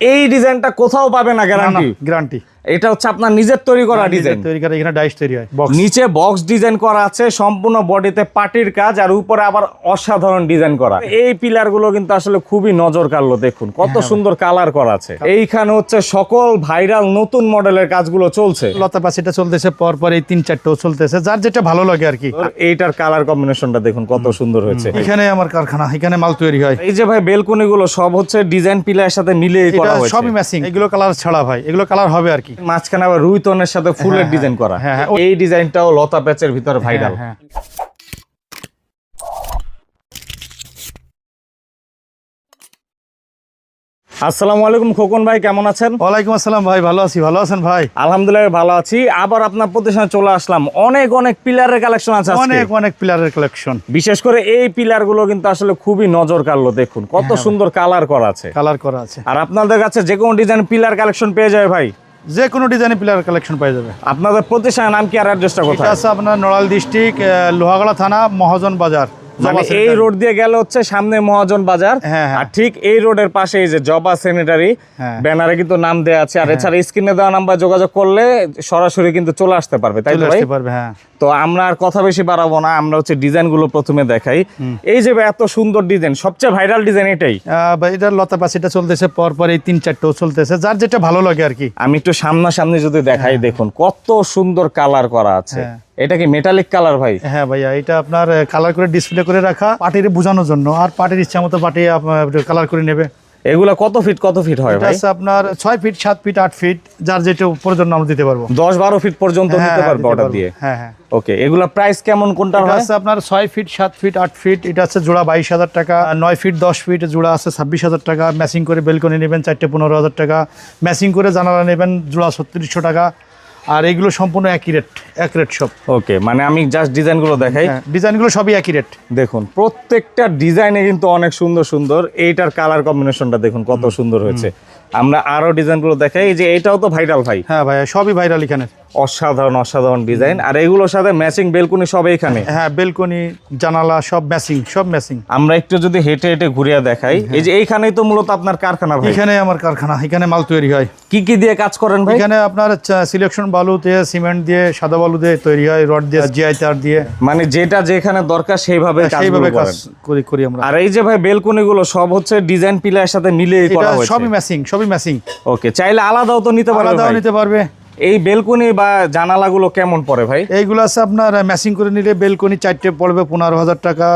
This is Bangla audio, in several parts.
এই ডিজাইনটা কোথাও পাবে না গ্যারান্টি গ্যারান্টি এটা হচ্ছে আপনার নিজের তৈরি করা ডিজাইন তৈরি করে এখানে ডাইস তৈরি হয় বক্স নিচে বক্স ডিজাইন করা আছে সম্পূর্ণ বডিতে পাটির কাজ আর উপরে আবার অসাধারণ ডিজাইন করা। এই পিলারগুলো কিন্তু আসলে খুবই নজর কাড়লো দেখুন কত সুন্দর কালার করা আছে। এইখানে হচ্ছে সকল ভাইরাল নতুন মডেলের কাজগুলো চলছে। লতা পাশিটা চলতেছে পর পর এই তিন চারটেও চলতেছে যার যেটা ভালো লাগে আর কি। এইটার কালার কম্বিনেশনটা দেখুন কত সুন্দর হয়েছে। এখানে আমার কারখানা এখানে মাল তৈরি হয়। এই যে ভাই বেলকনি গুলো সব হচ্ছে ডিজাইন পিলারের সাথে এটা করা হয়েছে। সবই ম্যাচিং এগুলো কালার ছাড়া ভাই এগুলো কালার হবে আর কি। মাঝখানে আবার রুইতনের সাথে ফুলের ডিজাইন করা। হ্যাঁ, হ্যাঁ। এই ডিজাইনটাও লতা প্যাচের ভিতরে ভাইরাল হ্যাঁ, আসসালামু আলাইকুম খোকন ভাই কেমন আছেন? ওয়ালাইকুম আসসালাম ভাই ভালো আছি। ভালো আছেন ভাই? আলহামদুলিল্লাহ ভালো আছি। আবার আপনার প্রতিষ্ঠানে চলে আসলাম। অনেক অনেক পিলারের কালেকশন আছে অনেক অনেক পিলারের কালেকশন বিশেষ করে এই পিলারগুলো কিন্তু আসলে খুবই নজর কাড়লো দেখুন হ্যাঁ, কত সুন্দর কালার করা আছে। কালার করা আছে। আর আপনাদের কাছে যে কোনো ডিজাইন পিলার কালেকশন পেয়ে যাবে ভাই। যে কোনো ডিজাইনের পিলার কালেকশন পাই যাবে। আপনাদের প্রতিষ্ঠানের নাম কি আর অ্যাড্রেসটা কোথায়? আছে আপনার নড়াল ডিস্ট্রিক্ট লোহাগড়া থানা মহাজন বাজার। মানে এই রোড দিয়ে গেলে হচ্ছে সামনে মহাজন বাজার। হ্যাঁ, হ্যাঁ। আর ঠিক এই রোডের পাশে এই যে জবা স্যানিটারি হ্যাঁ। ব্যানারে কিন্তু নাম দেওয়া আছে। আর এছাড়া স্ক্রিনে দেওয়া নাম্বার যোগাযোগ করলে সরাসরি কিন্তু চলে আসতে পারবে তাই ভাই? তো আমরা আর কথা বেশি বাড়াবো না আমরা হচ্ছে ডিজাইনগুলো প্রথমে দেখাই। এই যে এত সুন্দর ডিজাইন সবচেয়ে ভাইরাল ডিজাইন এটাই। এটা লতা পাশিটা চলতেছে পর পর এই তিন চারটেও চলতেছে। যার যেটা ভালো লাগে আর কি। আমি একটু সামনাসামনি যদি দেখাই দেখুন কত সুন্দর কালার করা আছে। এটা কি মেটালিক কালার ভাই? হ্যাঁ ভাইয়া এটা আপনার কালার করে ডিসপ্লে করে রাখা পার্টির বোঝানোর জন্য। আর পার্টির ইচ্ছা মতো পার্টি কালার করে নেবে। এগুলা কত ফিট কত ফিট হয় ভাই? আপনার ছয় ফিট সাত ফিট আট ফিট যার যেটা প্রয়োজন আমরা দিতে পারব। দশ বারো ফিট পর্যন্ত হ্যাঁ, নিতে হ্যাঁ, পারবে দিতে অর্ডার দিয়ে? হ্যাঁ হ্যাঁ। ওকে এগুলা প্রাইস কেমন কোনটা হয়? আছে আপনার ছয় ফিট সাত ফিট আট ফিট এটা আছে জোড়া বাইশ হাজার টাকা আর নয় ফিট দশ ফিট জোড়া আছে ছাব্বিশ হাজার টাকা। ম্যাচিং করে বেলকনি নেবেন চারটে পনেরো হাজার টাকা। ম্যাচিং করে জানালা নেবেন জোড়া ছত্রিশশো টাকা। আর এগুলো সম্পূর্ণ একই রেট এক রেট সব ওকে মানে আমি জাস্ট ডিজাইনগুলো দেখাই। হ্যাঁ ডিজাইনগুলো সবই একই রেট দেখুন প্রত্যেকটা ডিজাইনে কিন্তু অনেক সুন্দর সুন্দর এইটার কালার কম্বিনেশনটা দেখুন কত সুন্দর হয়েছে। আমরা আরও ডিজাইনগুলো দেখাই যে এটাও তো ভাইরাল ভাই। হ্যাঁ ভাই সবই ভাইরাল এখানে। অসাধারণ অসাধারণ ডিজাইন। আর এগুলোর সাথে ম্যাচিং বেলকুনি সব এখানে হ্যাঁ বেলকনি জানালা সব ম্যাচিং সব ম্যাচিং আমরা একটু যদি হেঁটে হেঁটে ঘুরিয়ে দেখাই। এই যে এইখানেই তো মূলত আপনার কারখানা ভাই। এখানে আমার কারখানা এখানে মাল তৈরি হয়। কি কি দিয়ে কাজ করেন ভাই? এখানে আপনার সিলেকশন বালু দিয়ে সিমেন্ট দিয়ে সাদা বালু দিয়ে তৈরি হয় রড দিয়ে জিআই তার দিয়ে। মানে যেটা যেখানে দরকার সেইভাবে হ্যাঁ, সেইভাবে কাজ করি করি আমরা। আর এই যে ভাই বেলকুনি গুলো সব হচ্ছে ডিজাইন পিলারের সাথে মিলে করা হয়েছে। সবই ম্যাচিং সবই ম্যাচিং ওকে চাইলে আলাদাও তো নিতে পারবে আলাদাও নিতে পারবে। এই বেলকনি বা জানালাগুলো কেমন পড়ে ভাই? এইগুলো আছে আপনার ম্যাচিং করে নিলে বেলকনি চারটে পড়বে পনেরো হাজার টাকা।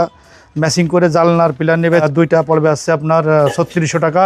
ম্যাচিং করে জালনার পিলার নেবে আর দুইটা পড়বে আছে আপনার ছত্রিশশো টাকা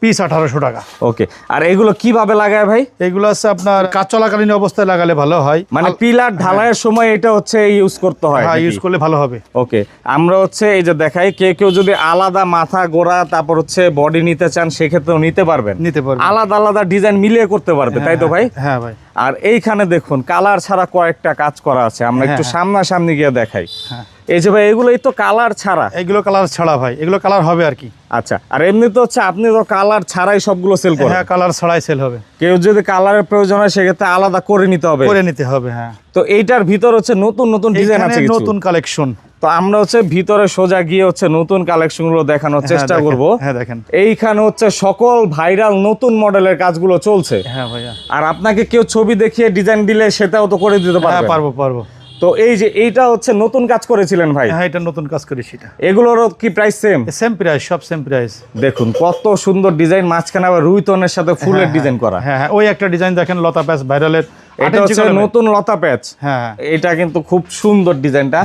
পিস আঠারোশো টাকা। ওকে আর এগুলো কীভাবে লাগায় ভাই? এগুলো আছে আপনার কাজ চলাকালীন অবস্থায় লাগালে ভালো হয়। মানে পিলার ঢালাইয়ের সময় এটা হচ্ছে ইউজ করতে হয় হ্যাঁ ইউজ করলে ভালো হবে। ওকে আমরা হচ্ছে এই যে দেখাই কে কেউ যদি আলাদা মাথা গোড়া তারপর হচ্ছে বডি নিতে চান সেক্ষেত্রেও নিতে পারবেন। নিতে পারবেন। আলাদা আলাদা ডিজাইন মিলিয়ে করতে পারবে তাই তো ভাই? হ্যাঁ ভাই। আর এইখানে দেখুন কালার ছাড়া কয়েকটা কাজ করা আছে। আমরা একটু হ্যাঁ। সামনাসামনি গিয়ে দেখাই। হ্যাঁ। এই যে ভাই এগুলোই তো কালার ছাড়া। এগুলো কালার ছাড়া ভাই এগুলো কালার হবে আর কি। আচ্ছা আর এমনি তো হচ্ছে আপনি তো কালার ছাড়াই সবগুলো সেল করেন। হ্যাঁ কালার ছাড়াই সেল হবে। কেউ যদি কালারের প্রয়োজন হয় সেক্ষেত্রে আলাদা করে নিতে হবে। করে নিতে হবে হ্যাঁ। তো এইটার ভিতর হচ্ছে নতুন নতুন ডিজাইন আছে নতুন কালেকশন তো আমরা হচ্ছে ভিতরে সোজা গিয়ে হচ্ছে নতুন কালেকশনগুলো দেখানোর চেষ্টা করব। হ্যাঁ দেখেন। এইখানে হচ্ছে সকল ভাইরাল নতুন মডেলের কাজগুলো চলছে। হ্যাঁ ভাইয়া। আর আপনাকে কেউ ছবি দেখিয়ে ডিজাইন দিলে সেটাও তো করে দিতে হ্যাঁ পারবে পারব পারব। তো এই যে এইটা হচ্ছে নতুন কাজ করেছিলেন ভাই? হ্যাঁ এটা নতুন কাজ করি সেটা এগুলোরও কি প্রাইস সেম সেম প্রাইস সব সেম প্রাইস দেখুন কত সুন্দর ডিজাইন মাঝখানে আবার রুইতনের সাথে ফুলের ডিজাইন করা। হ্যাঁ হ্যাঁ ওই একটা ডিজাইন দেখেন লতা প্যাচ ভাইরালের এটা হচ্ছে নতুন লতা প্যাচ হ্যাঁ হ্যাঁ। এটা কিন্তু খুব সুন্দর ডিজাইনটা।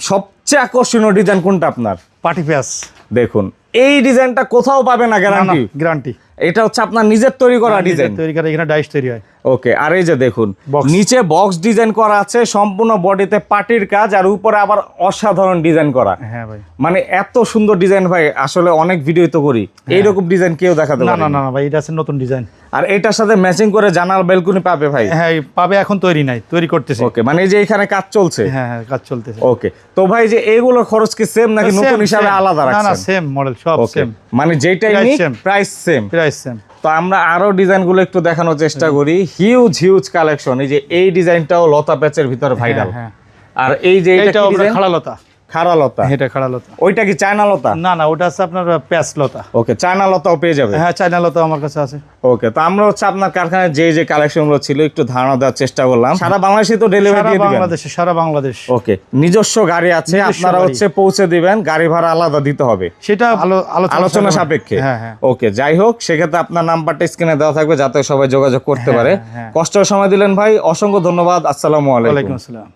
সবচেয়ে আকর্ষণীয় ডিজাইন কোনটা আপনার? পার্টি ফেস দেখুন এই ডিজাইনটা কোথাও পাবে না গ্যারান্টি গ্যারান্টি এটা হচ্ছে আপনার নিজের তৈরি করা ডিজাইন তৈরি করে এখানে ডাইস তৈরি হয়। ওকে আর এই যে দেখুন নিচে বক্স ডিজাইন করা আছে সম্পূর্ণ বডিতে পাটির কাজ আর উপরে আবার অসাধারণ ডিজাইন করা। হ্যাঁ ভাই। মানে এত সুন্দর ডিজাইন ভাই আসলে অনেক ভিডিও তো করি। এইরকম ডিজাইন কেউ দেখাতে না না না। না না ভাই এটা আছে নতুন ডিজাইন আর এটার সাথে ম্যাচিং করে জানাল বেলকুনি পাবে ভাই। হ্যাঁ পাবে এখন তৈরি নাই তৈরি করতেছে। ওকে মানে এই যে এখানে কাজ চলছে। হ্যাঁ হ্যাঁ কাজ চলতেছে। ওকে তো ভাই যে এইগুলোর খরচ কি সেম নাকি নতুন হিসাবে। আলাদা না না রাখছেন? সেম মডেল সব সেম মানে যেটাই নি প্রাইস সেম প্রাইস সেম তো আমরা আরও ডিজাইনগুলো একটু দেখানোর চেষ্টা করি। হিউজ হিউজ কালেকশন এই যে এই ডিজাইনটাও লতা প্যাচের ভিতর ভাইরাল হ্যাঁ। আর এই যে এটা আমরা ডিজাইন খাড়ালতা। খাড়া লতা এটা খাড়া লতা ওইটা কি চায়না না না ওটা আছে আপনার প্যাঁচ ওকে চায়না পেয়ে যাবে। হ্যাঁ চাইনা আমার কাছে আছে। ওকে তো আমরা হচ্ছে আপনার কারখানায় যে যে কালেকশন ছিল একটু ধারণা দেওয়ার চেষ্টা করলাম। সারা বাংলাদেশে তো ডেলিভারি দিয়ে দিবেন। বাংলাদেশে সারা বাংলাদেশ। ওকে নিজস্ব গাড়ি আছে আপনারা হচ্ছে পৌঁছে দিবেন গাড়ি ভাড়া আলাদা দিতে হবে। সেটা আলো আলোচনা সাপেক্ষে। হ্যাঁ হ্যাঁ। ওকে যাই হোক সেক্ষেত্রে আপনার নাম্বারটা স্ক্রিনে দেওয়া থাকবে যাতে সবাই যোগাযোগ করতে পারে। কষ্টের সময় দিলেন ভাই অসংখ্য ধন্যবাদ আসসালামু আলাইকুম। ওয়ালাইকুম আসসালাম।